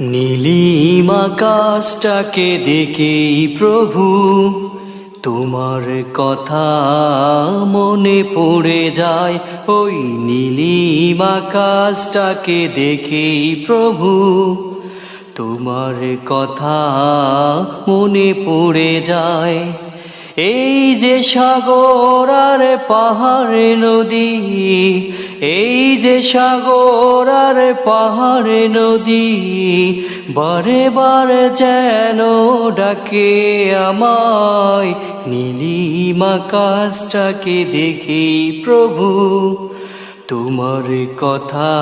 নীলিম আকাশটাকে দেখেই প্রভু, তোমার কথা মনে পড়ে যায়। ওই নীলিম আকাশটাকে দেখেই প্রভু, তোমার কথা মনে পড়ে যায়। এই যে সাগর আর পাহাড় নদী, এই যে সাগর আর পাহাড় নদী, বারে বারে যেন ডাকে আমায়, নীলিম আকাশটাকে দেখি প্রভু। তোমার কথা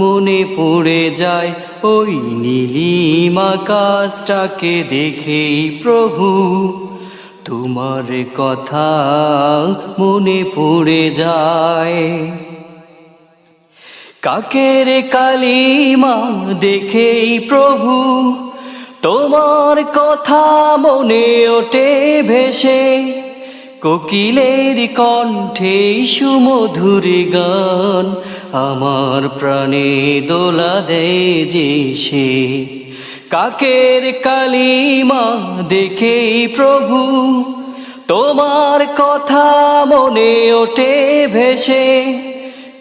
মনে পড়ে যায়, ওই নীলিম আকাশটাকে দেখেই প্রভু। তোমার কথা মনে পড়ে যায়। কাকের কালিমা দেখেই প্রভু, তোমার কথা মনে ওঠে ভেসে। কোকিলের কণ্ঠে সুমধুর গান, আমার প্রাণে দোলা দেয় যে সে। কাকের কালিমা দেখেই প্রভু, তোমার কথা মনে ওঠে ভেসে,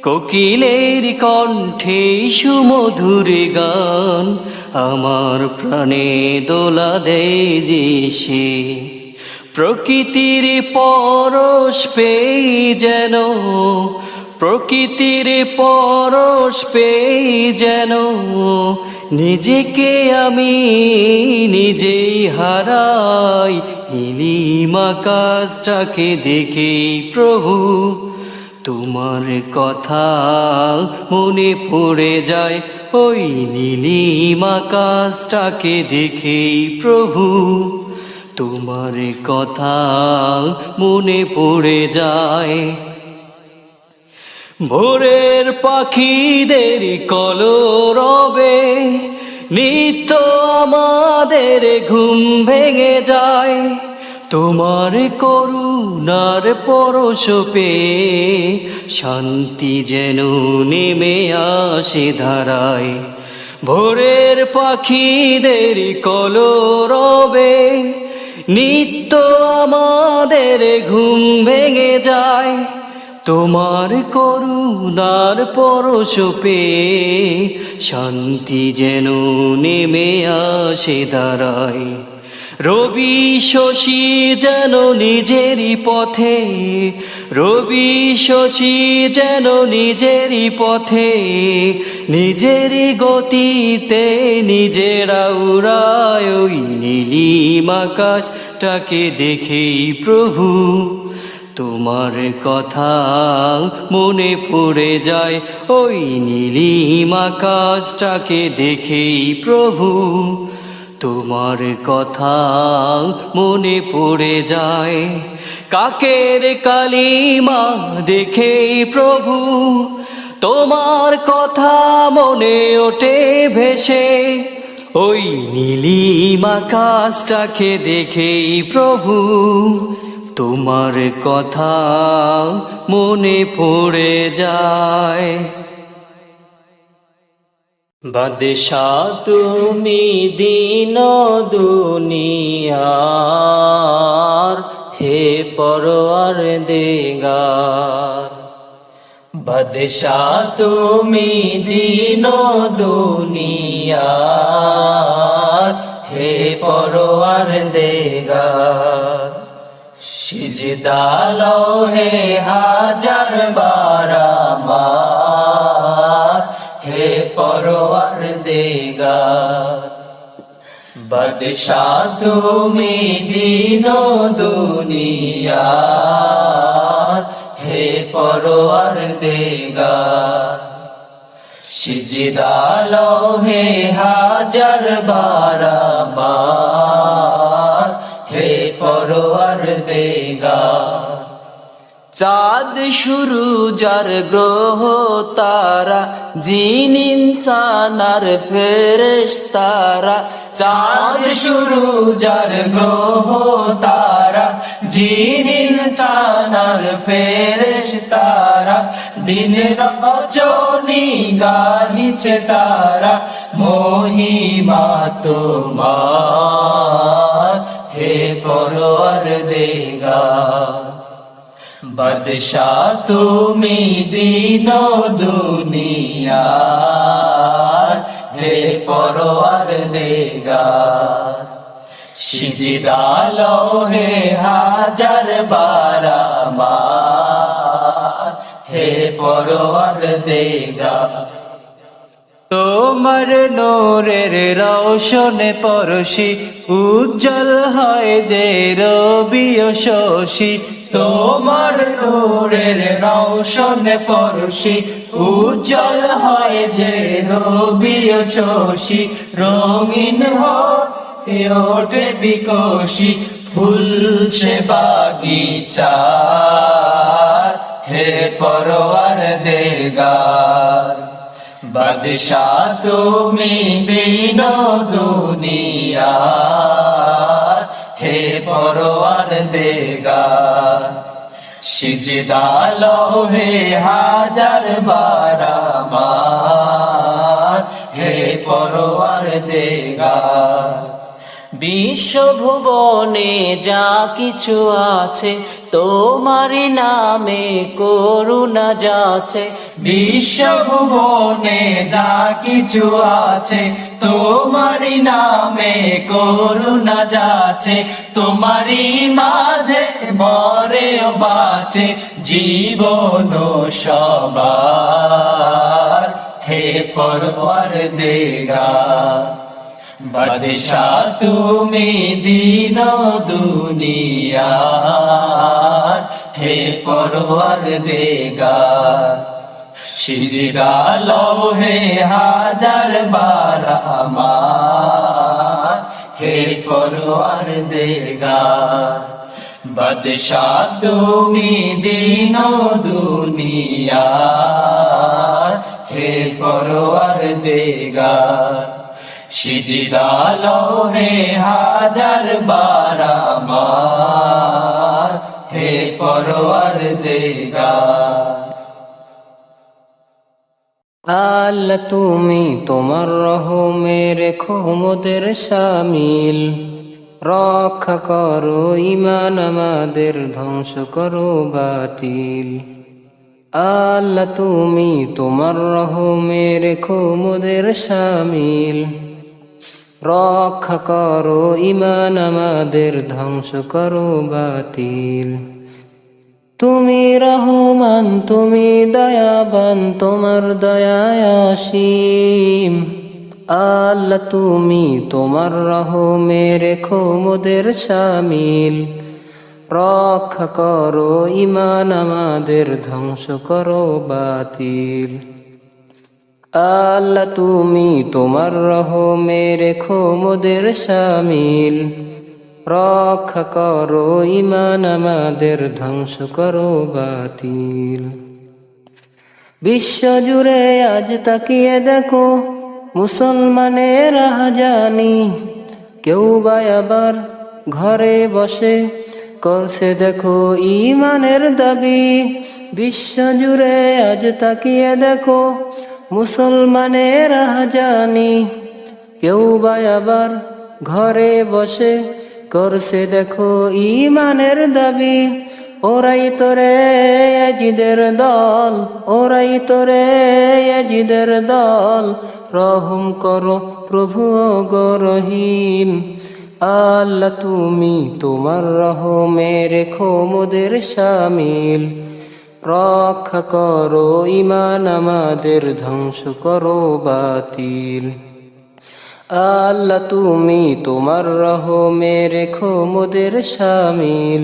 কোকিলের কণ্ঠে সুমধুর গান আমার প্রাণে দোলা দেয় সে। প্রকৃতির পরশ পেয়ে যেন, প্রকৃতির পরশ পেয়ে যেন নিজেকে আমি নিজেই হারাই নীলিম আকাশটাকে দেখেই প্রভু। তোমার কথা মনে পড়ে যায়, ওই নীলিম আকাশটাকে দেখেই প্রভু। তোমার কথা মনে পড়ে যায় ভোরের পাখিদের কলরবে, নিত্য আমাদের ঘুম ভেঙে যায়। তোমার করুণার পরশ পেয়ে শান্তি যেন নেমে আসে ধারায়। ভোরের পাখিদের কলরবে, নিত্য আমাদের ঘুম ভেঙে যায়। তোমার করুণার পরশ পেয়ে শান্তি যেন নেমে আসে দাঁড়ায়। রবি শশী যেন নিজেরই পথে, রবি শশী যেন নিজেরই পথে, নিজেরই গতিতে নিজেরা উড়ায় নীলিম আকাশটাকে দেখেই প্রভু। তোমার কথা মনে পড়ে যায়। ওই নীলিম আকাশটাকে দেখেই প্রভু, তোমার কথা মনে পড়ে যায়। কাকের কালিমা দেখেই প্রভু, তোমার কথা মনে ওঠে ভেসে। ওই নীলিম আকাশটাকে দেখেই প্রভু তোমার কথা মনে পড়ে যায়। বাদশা তুমি দিন দুনিয়ার, হে পরওয়ার দেগার। বাদশা তুমি দিন দুনিয়ার, হে পরওয়ার দেগার। সিজদালো হে হাজার বারামার হে পরওয়ার দেগার বাদশা তুমি দিন দুনিয়ার, হে পরওয়ার দেগার সিজদালো হে হাজার বারামার চাঁদ শুরু, যার গ্রহ তারা, জিন ইনসান আর ফেরেশ তারা। চাঁদ শুরু, যার গ্রহ তারা, জিন ইনসান আর ফেরেশ তারা। দিন রজনী গাহিছে তারা, মহিমা তোমার। হে পরওয়ার দেগা। বাদশা, তুমি দিন দুনিয়া হে পরওয়ার দেগা সিজিদালো, হে হাজার বারামার, হে পরওয়ার দেগা তোমার নোরের রৌশনে পরশি, উজ্জ্বল হয় যে রবি শশী তোমার নোরের রৌশনে পরশি উজ্জ্বল হয় যে রবি ও শশী, রঙিন ওঠে বিকশি ফুল সে বাগিচার হে পরওয়ার দেগার বাদশা তুমি দিন দুনিয়া হে পরোয়ার দেগা সিজদালো হে হাজার বারামার। হে পরোয়ার দেগা বিশ্বভুবনে যা কিছু আছে, তোমার নামে করুণা যাচ্ছে বিশ্বভুবনে যা কিছু আছে তোমারই নামে করুণা যাচ্ছে, তোমারই মাঝে মরে বাঁচে জীবন সবার। হে পরওয়ার দেগা, বাদশা তুমি দিন দুনিয়া হে পরওয়ার দেগা সিজদালো হে হাজার বার আমার। হে পরওয়ার দেগা বাদশা তুমি দিন দুনিয়া হে পরওয়ার দেগা সিজদালো হে হাজার বারামার হে পরওয়ার দেগা আল্লাহ তুমি তোমার রহমে রেখো মোদের শামিল রক্ষা করো ইমান আমাদের, ধ্বংস করো বাতিল। আল্লাহ তুমি তোমার রহমে রেখো মোদের সামিল। রক্ষা করো ইমান আমাদের, ধ্বংস করো বাতিল। তুমি রহমান, তুমি দয়াবান, তোমার দয়ায় অসীম আল্লাহ তুমি তোমার রহ রহমে রেখো মোদের শামিল রক্ষা করো ইমান আমাদের, ধ্বংস করো বাতিল। আল্লাহ তুমি তোমার রহ রহমে রেখো মোদের শামিল রক্ষা করো ইমান আমাদের ধ্বংস করো বাতিল। বিশ্ব জুড়ে আজ তাকিয়ে দেখো, মুসলমানের জানি কেউ বা আবার ঘরে বসে করছে দেখো ইমানের দাবি। বিশ্ব জুড়ে আজ তাকিয়ে দেখো, মুসলমানের জানি কেউ বা আবার ঘরে বসে করছে দেখো ইমানের দাবি। ওরাই তোরে এজিদের দল, ওরাই তোরে এজিদের দল। রহম করো প্রভু গো রহিম। আল্লাহ তুমি তোমার রহমে রেখো মোদের শামিল রক্ষা করো ইমান আমাদের, ধ্বংস করো বাতিল। আল্লাহ তুমি তোমার রহমে রেখো মোদের সামিল।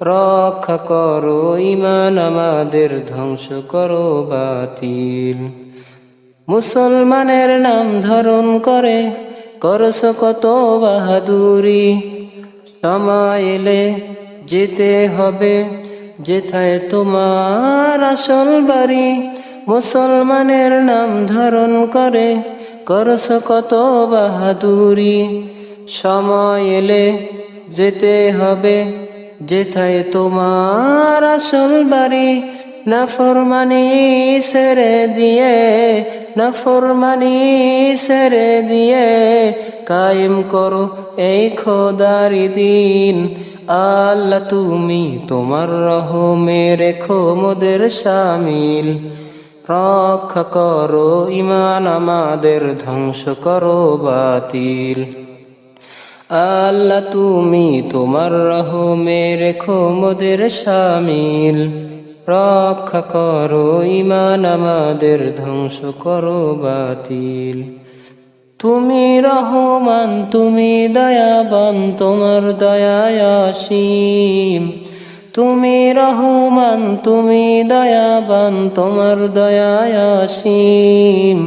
রক্ষা করো ইমান আমাদের, ধ্বংস করো বাতিল। মুসলমানের নাম ধারণ করে করস কত বাহাদুরি। সময় এলে যেতে হবে, যেথায় তোমার আসল বাড়ি। মুসলমানের নাম ধারণ করে করস কত বাহাদুরি? সময় এলে যেতে হবে, যেথায় তোমার আসল বাড়ি। নাফরমানি সেরে দিয়ে, নাফরমানি সেরে দিয়ে, কায়েম করো এই খোদারি দিন। আল্লাহ তুমি তোমার রহমে রেখো মোদের শামিল রক্ষা করো ইমান আমাদের ধ্বংস করো, বাতিল। আল্লাহ তুমি তোমার রহমে রেখো মোদের শামিল রক্ষা করো ইমান আমাদের ধ্বংস করো, বাতিল। তুমি রহমান, তুমি দয়াবান, তোমার দয়ায় অসীম তুমি রহমান, তুমি দয়াবান, তোমার দয়ায় অসীম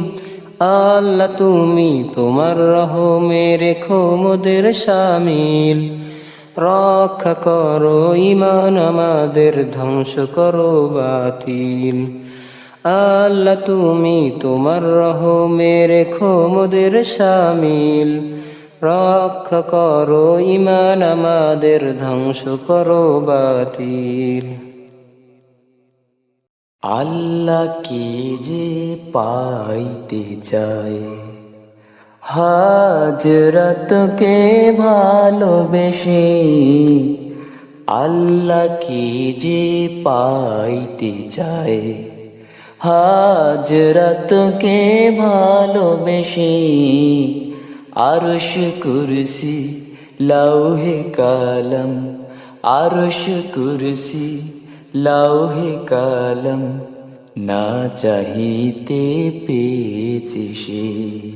আল্লাহ, তুমি তোমার রহমে রেখো মোদের শামিল রক্ষা করো ইমান আমাদের, ধ্বংস করো বাতিল। আল্লাহ, তুমি তোমার রহমে রেখো মোদের শামিল রক্ষা করো ইমান আমাদের, ধ্বংস করো বাতিল। আল্লাহকে যে পাইতে চায়? হাজরতকে ভালোবেসে আল্লাহকে যে পাইতে চায়? হাজরতকে ভালোবেসে আরশ কুরসি লৌহে কালম। আরশ কুরসি লৌহে কালম। না চাহিতে পেয়েছে সে।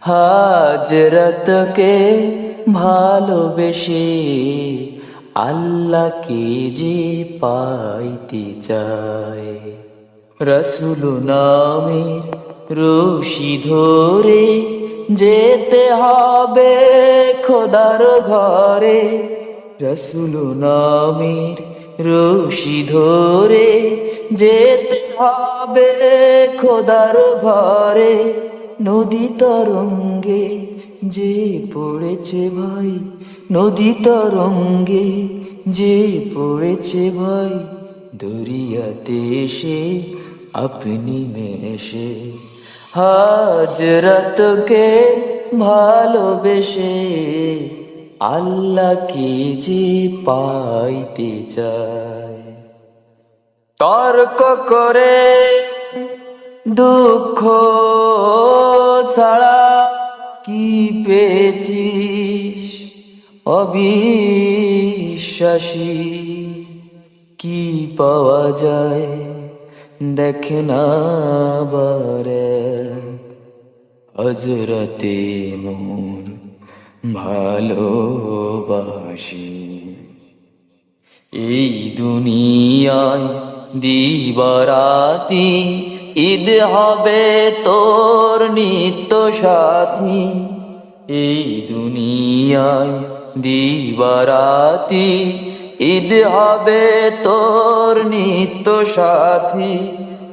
হাজরতকে ভালোবেসে, আল্লাহকে যে পাইতে চায়। রসুল নামে রশি ধরে যেতে হবে খোদার ঘরে রসুল নামের রশি ধরে। যেতে হবে খোদার ঘরে, নদী তরঙ্গে যে পড়েছে ভাই, নদী তরঙ্গে যে পড়েছে ভাই, দরিয়াতে এসে আপনি মেশে হাজরতকে ভালোবেসে আল্লাহকে যে পাইতে চায়? তর্ক করে দুঃখ ছাড়া কি পেয়েছিস? অবিশ্বাসী কি পাওয়া যায়? দেখ না বারে। হজরতে মোর ভালোবাসি। এই দুনিয়ায় দিবারাতি, ঈদ হবে তোর নিত্য সাথী। এই দুনিয়ায় দিবারাতি ঈদ হবে তোর নিত্য সাথী।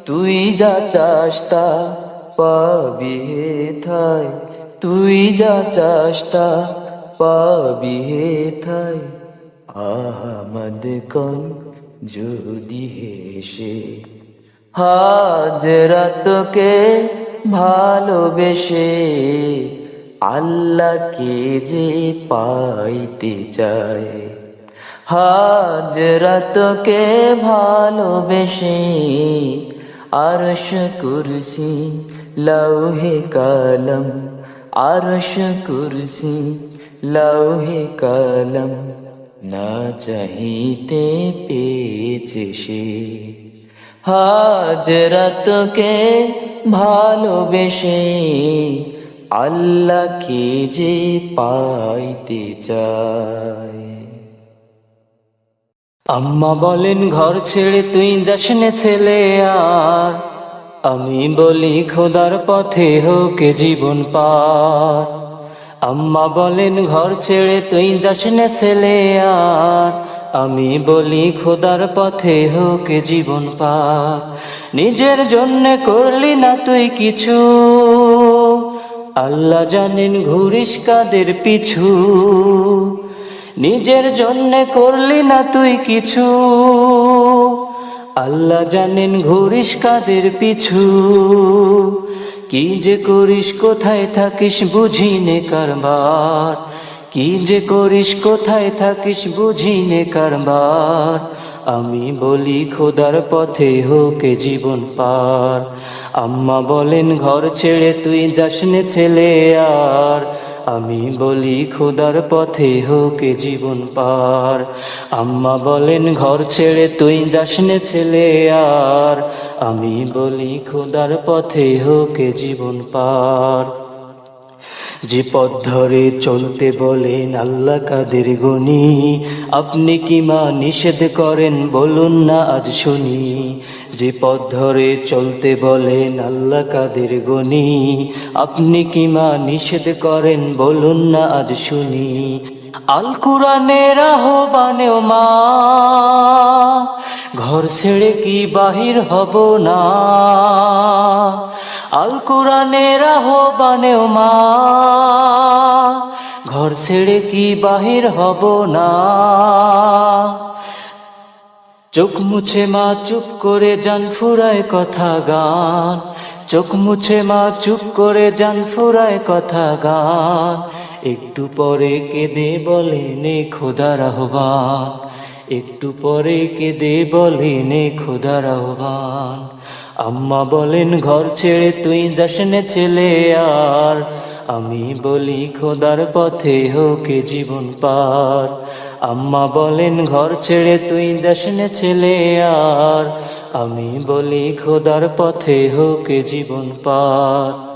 তুই যা চাস্তা পাবি হেথায় তুই যা চাস্তা পাবি হেথায় আহমদ কন যদি হেসে। হাজরতকে ভালোবেসে আল্লাহকে যে পাইতে চায়। হাজরতকে ভালোবেসে আরশ কুরসি, লৌহে কলম, আরশ কুরসি, লৌহে কলম, না চাহিতে পেয়েছে সে। হাজরতকে ভালোবেসে আল্লাহকে যে পাইতে চায়। আম্মা বলেন, ঘর ছেড়ে তুই যাস নে ছেলে আর। আমি বলি, খোদার পথে হোক জীবন পার। আম্মা বলেন, ঘর ছেড়ে তুই যাস নে ছেলে আর। আমি বলি, খোদার পথে হোক জীবন পার। নিজের জন্য করলি না তুই কিছু। আল্লাহ জানেন, ঘুরিস কাদের পিছু। নিজের জন্য করলি না তুই কিছু। আল্লাহ জানেন ঘুরিস কাদের পিছু। কি যে করিস, কোথায় থাকিস বুঝি নে কারবার। কি যে করিস, কোথায় থাকিস বুঝি নে কারবার। আমি বলি, খোদার পথে হোকে জীবন পার। আম্মা বলেন, ঘর ছেড়ে তুই যাসনে ছেলে আর। আমি বলি, খোদার পথে হোকে জীবন পার। আম্মা বলেন, ঘর ছেড়ে তুই যাস ছেলে আর। আমি বলি, খোদার পথে হোকে জীবন পার। যে পথ ধরে চলতে বলেন আল্লাহ কাদের গনি আপনি কি মা নিষেধ করেন? বলুন না, আজ শুনি। যে পথ ধরে চলতে বলেন আল্লাহ কাদের গনি আপনি কি মা নিষেধ করেন? বলুন না, আজ শুনি। আল কোরআনের আহ্বানেও মা, ঘর ছেড়ে কি বাহির হব না? আল কোরআনের আহ্বানেও মা, ঘর ছেড়ে কি বাহির হব না? চোখ মুছে মা, চুপ করে যান ফুরায় কথা গান। চোখ মুছে মা, চুপ করে যান ফুরায় কথা গান। একটু পরে কেঁদে বলে, নে খোদার আহ্বান। একটু পরে কেঁদে বলে, নে খোদার আহ্বান। আম্মা বলেন, ঘর ছেড়ে তুই যাসনে ছেলে আর। আমি বলি, খোদার পথে হোকে জীবন পার। আম্মা বলেন, ঘর ছেড়ে তুই যাসনে ছেলে আর। আমি বলি, খোদার পথে হোকে জীবন পার।